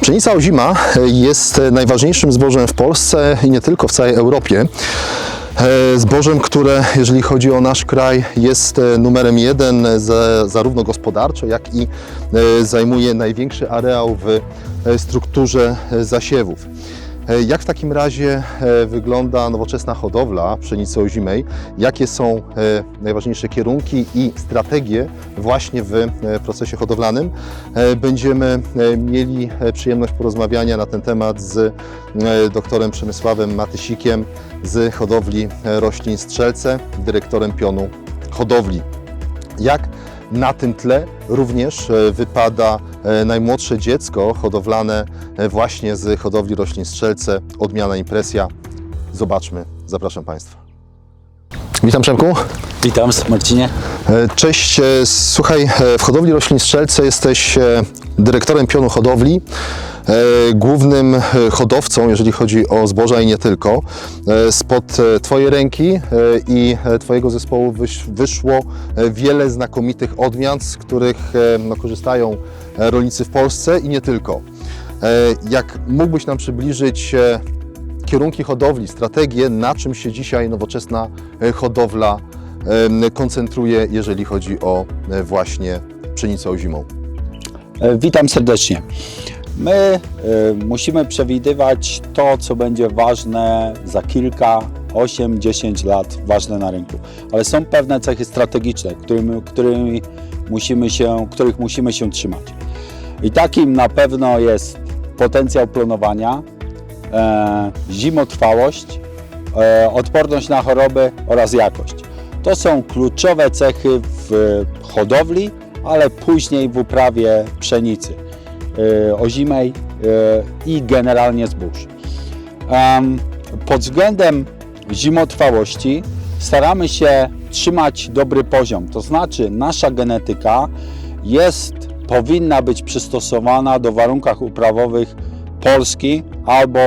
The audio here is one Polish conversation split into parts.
Pszenica ozima jest najważniejszym zbożem w Polsce i nie tylko w całej Europie. E, Zbożem, które jeżeli chodzi o nasz kraj jest e, numerem jeden za, zarówno gospodarczo, jak i e, zajmuje największy areał w e, strukturze e, zasiewów. E, Jak w takim razie e, wygląda nowoczesna hodowla pszenicy ozimej? Jakie są e, najważniejsze kierunki i strategie właśnie w procesie hodowlanym? Będziemy mieli przyjemność porozmawiania na ten temat z doktorem Przemysławem Matysikiem z hodowli roślin Strzelce, dyrektorem pionu hodowli. Jak na tym tle również e, wypada e, najmłodsze dziecko hodowlane e, właśnie z hodowli roślin Strzelce, odmiana impresja. Zobaczmy, zapraszam Państwa. Witam Przemku. Witam, Marcinie. Cześć, słuchaj, w hodowli roślin Strzelce jesteś dyrektorem pionu hodowli, głównym e, hodowcą, jeżeli chodzi o zboża i nie tylko. E, Spod e, Twojej ręki e, i e, Twojego zespołu wysz- wyszło e, wiele znakomitych odmian, z których e, no, korzystają e, rolnicy w Polsce i nie tylko. E, Jak mógłbyś nam przybliżyć e, kierunki hodowli, strategie, na czym się dzisiaj nowoczesna e, hodowla koncentruje, jeżeli chodzi o e, właśnie pszenicę ozimą. E, Witam serdecznie. My e, musimy przewidywać to, co będzie ważne za kilka, 8-10 lat, ważne na rynku. Ale są pewne cechy strategiczne, którymi, którymi musimy się, których musimy się trzymać. I takim na pewno jest potencjał plonowania, e, zimotrwałość, e, odporność na choroby oraz jakość. To są kluczowe cechy w hodowli, ale później w uprawie pszenicy ozimej e, i generalnie zbóż. Pod względem zimotrwałości staramy się trzymać dobry poziom, to znaczy nasza genetyka jest, powinna być przystosowana do warunków uprawowych Polski albo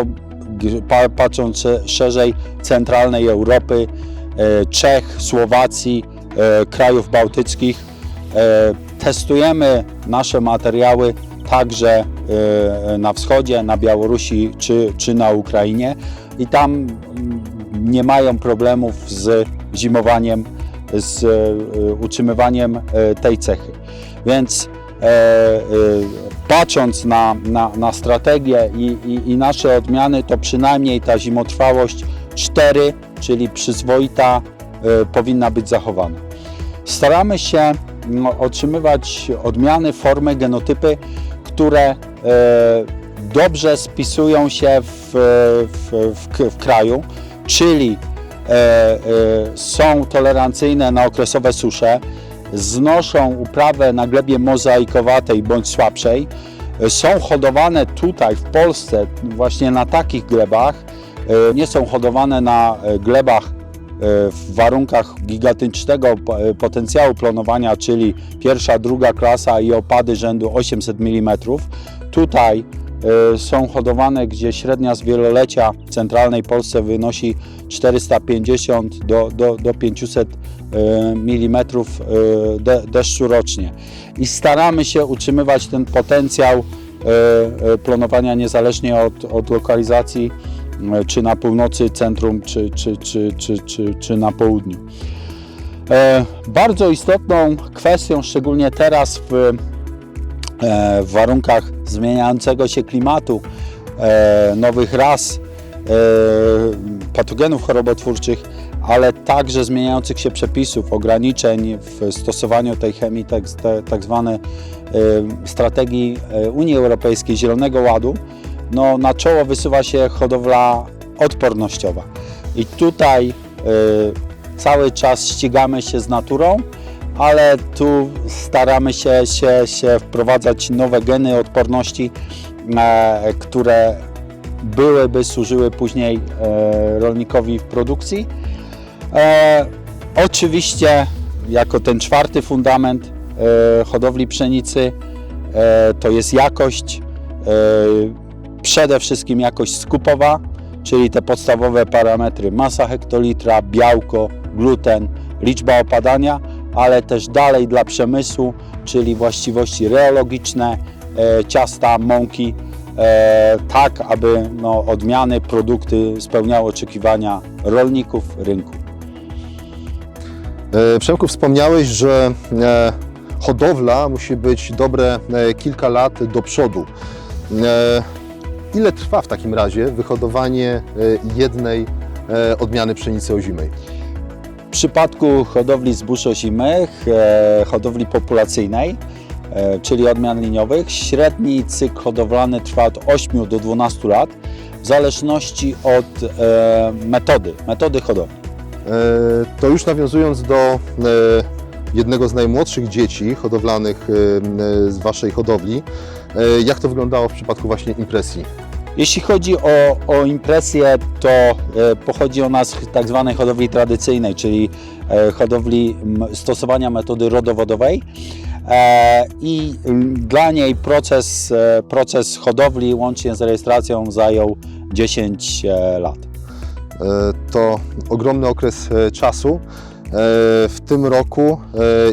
patrząc sze- szerzej centralnej Europy, e, Czech, Słowacji, e, krajów bałtyckich. E, Testujemy nasze materiały także e, na wschodzie, na Białorusi czy, czy na Ukrainie i tam mm, nie mają problemów z zimowaniem, z e, utrzymywaniem e, tej cechy. Więc e, patrząc na, na, na strategię i, i, i nasze odmiany, to przynajmniej ta zimotrwałość 4, czyli przyzwoita, powinna być zachowana. Staramy się no, otrzymywać odmiany, formy, genotypy, które e, dobrze spisują się w, w, w, w kraju, czyli e, e, są tolerancyjne na okresowe susze, znoszą uprawę na glebie mozaikowatej bądź słabszej, są hodowane tutaj w Polsce właśnie na takich glebach, nie są hodowane na glebach w warunkach gigantycznego e, potencjału plonowania, czyli pierwsza, druga klasa i opady rzędu 800 mm. Tutaj e, są hodowane, gdzie średnia z wielolecia w centralnej Polsce wynosi 450 do, do, do 500 mm de, deszczu rocznie. I staramy się utrzymywać ten potencjał e, e, plonowania niezależnie od, od lokalizacji, e, czy na północy, centrum, czy, czy, czy, czy, czy, czy na południu. E, Bardzo istotną kwestią, szczególnie teraz w, e, w warunkach zmieniającego się klimatu, e, nowych ras, e, patogenów chorobotwórczych, ale także zmieniających się przepisów, ograniczeń w stosowaniu tej chemii, tak, tak zwane e, strategii e, Unii Europejskiej Zielonego Ładu, no, na czoło wysuwa się hodowla odpornościowa. I tutaj e, cały czas ścigamy się z naturą, ale tu staramy się, się, się wprowadzać nowe geny odporności, e, które byłyby służyły później e, rolnikowi w produkcji. E, oczywiście, jako ten czwarty fundament e, hodowli pszenicy, e, to jest jakość, e, przede wszystkim jakość skupowa, czyli te podstawowe parametry masa hektolitra, białko, gluten, liczba opadania, ale też dalej dla przemysłu, czyli właściwości reologiczne, e, ciasta, mąki, e, tak, aby no, odmiany, produkty spełniały oczekiwania rolników, rynku. E, Przemku, wspomniałeś, że e, hodowla musi być dobre e, kilka lat do przodu. E, Ile trwa w takim razie wyhodowanie e, jednej e, odmiany pszenicy ozimej? W przypadku hodowli zbóż ozimych, e, hodowli populacyjnej, czyli odmian liniowych, średni cykl hodowlany trwa od 8 do 12 lat, w zależności od metody, metody hodowli. To już nawiązując do jednego z najmłodszych dzieci hodowlanych z Waszej hodowli, jak to wyglądało w przypadku właśnie impresji? Jeśli chodzi o, o impresję, to e, pochodzi ona z tak zwanej hodowli tradycyjnej, czyli e, hodowli stosowania metody rodowodowej. E, I dla niej proces, proces hodowli łącznie z rejestracją zajął 10 e, lat. To ogromny okres czasu. W tym roku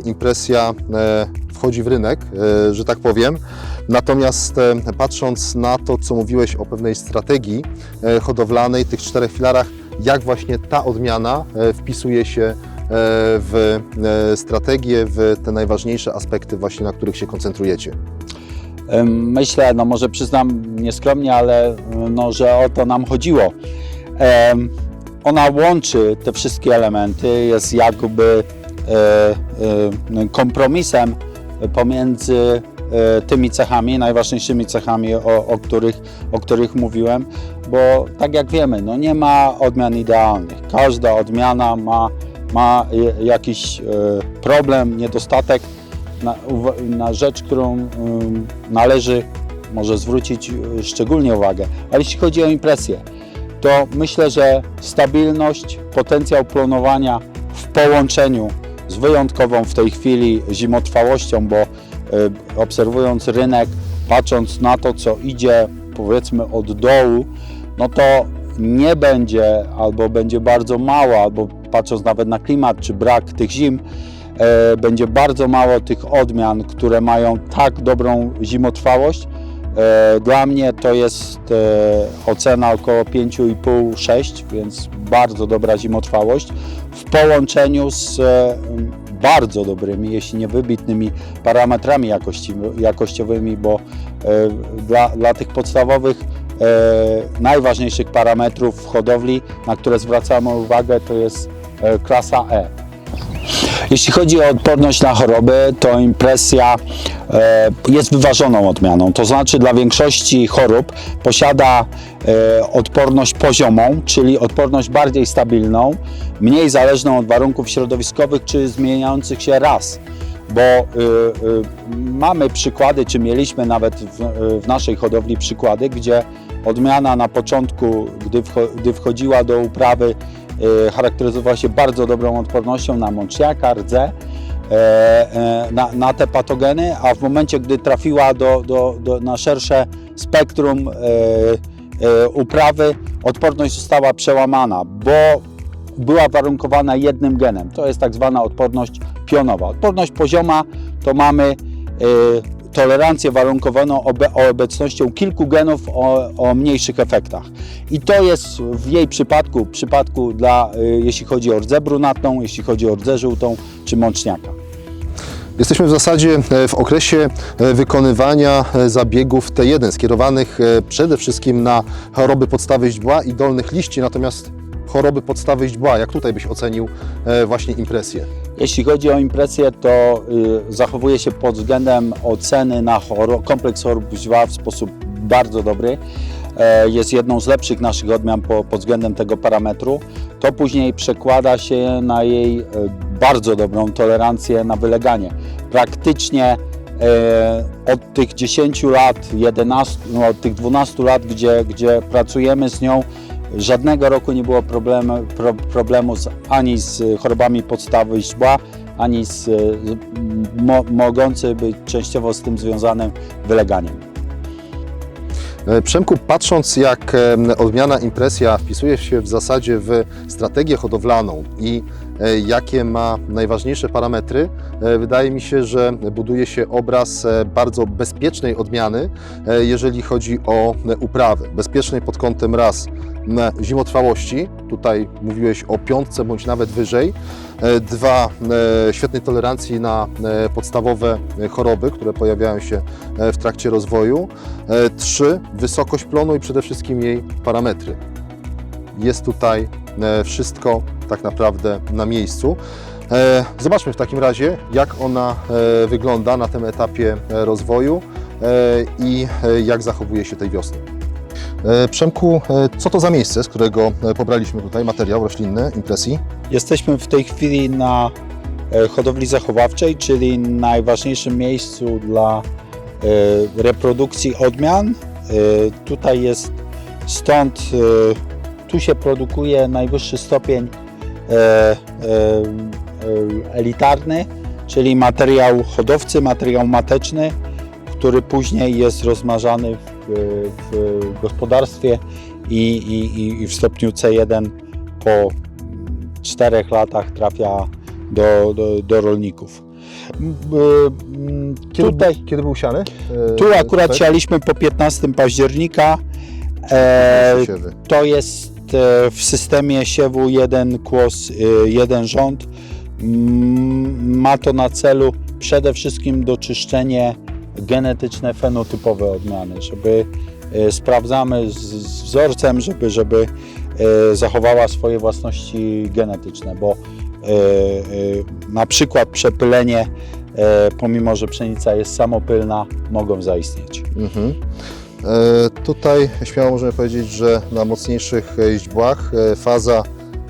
impresja wchodzi w rynek, że tak powiem. Natomiast e, patrząc na to, co mówiłeś o pewnej strategii e, hodowlanej, tych czterech filarach, jak właśnie ta odmiana e, wpisuje się w strategię, w te najważniejsze aspekty właśnie, na których się koncentrujecie. Myślę, no może przyznam nieskromnie, ale no, że o to nam chodziło. Ona łączy te wszystkie elementy, jest jakby kompromisem pomiędzy tymi cechami, najważniejszymi cechami, o, o, których, o których mówiłem, bo tak jak wiemy, no nie ma odmian idealnych. Każda odmiana ma, ma jakiś e, problem, niedostatek, na, na rzecz, którą należy może zwrócić y, szczególnie uwagę. Ale jeśli chodzi o impresję, to myślę, że stabilność, potencjał planowania w połączeniu z wyjątkową w tej chwili zimotrwałością, bo obserwując rynek, patrząc na to, co idzie powiedzmy od dołu, no to nie będzie albo będzie bardzo mało, albo patrząc nawet na klimat czy brak tych zim, e, będzie bardzo mało tych odmian, które mają tak dobrą zimotrwałość. E, Dla mnie to jest e, ocena około 5,5-6, więc bardzo dobra zimotrwałość w połączeniu z e, bardzo dobrymi, jeśli nie wybitnymi parametrami jakości, jakościowymi, bo e, dla, dla tych podstawowych e, najważniejszych parametrów w hodowli, na które zwracamy uwagę, to jest e, klasa E. Jeśli chodzi o odporność na choroby, to impresja jest wyważoną odmianą. To znaczy dla większości chorób posiada odporność poziomą, czyli odporność bardziej stabilną, mniej zależną od warunków środowiskowych czy zmieniających się raz. Bo y, y, mamy przykłady, czy mieliśmy nawet w, naszej hodowli przykłady, gdzie odmiana na początku, gdy, wcho, gdy wchodziła do uprawy, charakteryzowała się bardzo dobrą odpornością na mączniaka, rdze, e, e, na, na te patogeny, a w momencie, gdy trafiła do, do, do, na szersze spektrum e, e, uprawy, odporność została przełamana, bo była warunkowana jednym genem. To jest tak zwana odporność pionowa. Odporność pozioma to mamy e, tolerancję warunkowaną obe, obecnością kilku genów o, o mniejszych efektach. I to jest w jej przypadku, w przypadku dla, e, jeśli chodzi o rdzę brunatną, jeśli chodzi o rdzę żółtą czy mączniaka. Jesteśmy w zasadzie e, w okresie e, wykonywania e, zabiegów T1 skierowanych przede wszystkim na choroby podstawy źdźbła i dolnych liści, natomiast choroby podstawy źdźbła, jak tutaj byś ocenił właśnie impresję? Jeśli chodzi o impresję, to y, zachowuje się pod względem oceny na kompleks chorób źdźbła w sposób bardzo dobry. Jest jedną z lepszych naszych odmian po, pod względem tego parametru. To później przekłada się na jej bardzo dobrą tolerancję na wyleganie. Praktycznie e, od tych 10 lat, 11, no, od tych 12 lat, gdzie, gdzie pracujemy z nią, Żadnego roku nie było problemu, pro, problemu z, ani z chorobami podstawy źdźbła, ani z, z mo, mogący być częściowo z tym związanym wyleganiem. E, Przemku, patrząc jak odmiana impresja wpisuje się w zasadzie w strategię hodowlaną i jakie ma najważniejsze parametry, e, wydaje mi się, że buduje się obraz e, bardzo bezpiecznej odmiany, e, jeżeli chodzi o e, uprawę. Bezpiecznej pod kątem raz zimotrwałości, tutaj mówiłeś o piątce bądź nawet wyżej, E, Dwa, e, świetnej tolerancji na e, podstawowe e, choroby, które pojawiają się e, w trakcie rozwoju. E, Trzy, wysokość plonu i przede wszystkim jej parametry. Jest tutaj e, wszystko tak naprawdę na miejscu. E, Zobaczmy w takim razie, jak ona e, wygląda na tym etapie e, rozwoju e, i e, jak zachowuje się tej wiosny. E, Przemku, e, co to za miejsce, z którego e, pobraliśmy tutaj materiał roślinny, impresji? Jesteśmy w tej chwili na e, hodowli zachowawczej, czyli najważniejszym miejscu dla e, reprodukcji odmian. E, Tutaj jest stąd, e, tu się produkuje najwyższy stopień e, e, e, elitarny, czyli materiał hodowcy, materiał mateczny, który później jest rozmnażany w, w gospodarstwie i, i, i- w stopniu C1 po czterech latach trafia do, do, do rolników. Kiedy, Tutaj, kiedy był siany? Tu akurat tutaj? sialiśmy po 15 października. E, to jest e, w systemie siewu jeden kłos, e, jeden rząd. Mm, Ma to na celu przede wszystkim doczyszczenie genetyczne, fenotypowe odmiany, żeby e, sprawdzamy z, wzorcem, żeby, żeby zachowała swoje własności genetyczne, bo na przykład przepylenie, pomimo że pszenica jest samopylna, mogą zaistnieć. Mhm. E, tutaj śmiało możemy powiedzieć, że na mocniejszych e, źdźbłach e, faza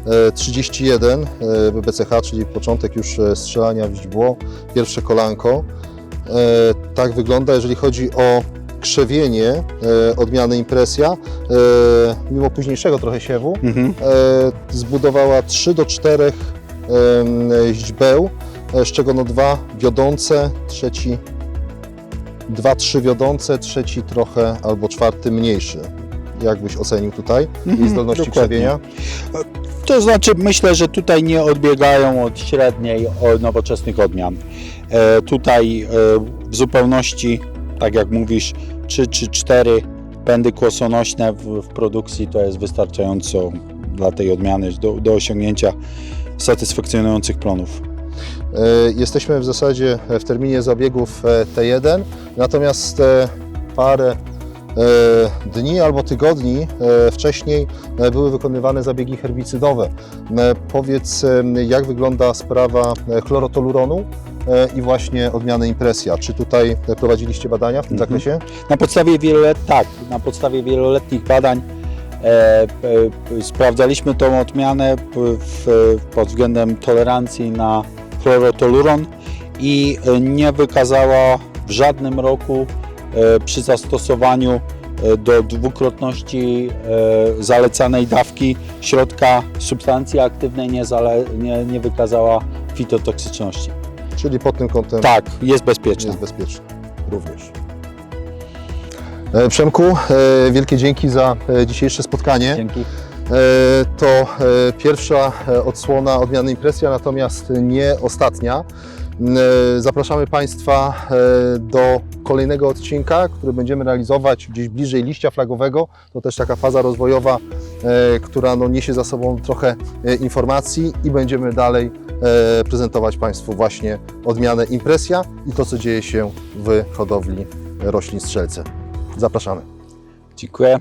e, 31 e, BBCH, czyli początek już strzelania w źdźbło, pierwsze kolanko. Tak wygląda, jeżeli chodzi o krzewienie odmiany impresja, mimo późniejszego trochę siewu, Mhm. zbudowała 3 do 4 em, źdźbeł, z czego no dwa wiodące, trzeci dwa, trzy wiodące, trzeci trochę albo czwarty mniejszy. Jak byś ocenił tutaj jej Mhm, zdolności dokładnie. krzewienia? To znaczy, myślę, że tutaj nie odbiegają od średniej od nowoczesnych odmian. E, tutaj e, w zupełności, tak jak mówisz, 3 czy 4 pędy kłosonośne w, w produkcji to jest wystarczająco dla tej odmiany do, do osiągnięcia satysfakcjonujących plonów. E, Jesteśmy w zasadzie w terminie zabiegów e, T1, natomiast e, parę e, dni albo tygodni e, wcześniej e, były wykonywane zabiegi herbicydowe. E, Powiedz, e, jak wygląda sprawa e, chlorotoluronu e, i właśnie odmiany impresja. Czy tutaj e, prowadziliście badania w tym Mhm. zakresie? Na podstawie wielolet, tak, na podstawie wieloletnich badań e, p- sprawdzaliśmy tą odmianę w, pod względem tolerancji na chlorotoluron i e, nie wykazała w żadnym roku e, przy zastosowaniu e, do dwukrotności zalecanej dawki środka substancji aktywnej nie, zale, nie, nie wykazała fitotoksyczności. Czyli pod tym kątem Tak, jest bezpieczna. jest bezpieczny również. Przemku, wielkie dzięki za dzisiejsze spotkanie. Dzięki. E, To e, pierwsza e, odsłona odmiany impresja, natomiast nie ostatnia. M, e, Zapraszamy Państwa do kolejnego odcinka, który będziemy realizować gdzieś bliżej liścia flagowego. To też taka faza rozwojowa, która no, niesie za sobą trochę informacji i będziemy dalej prezentować Państwu właśnie odmianę impresja i to, co dzieje się w hodowli roślin strzelce. Zapraszamy. Dziękuję.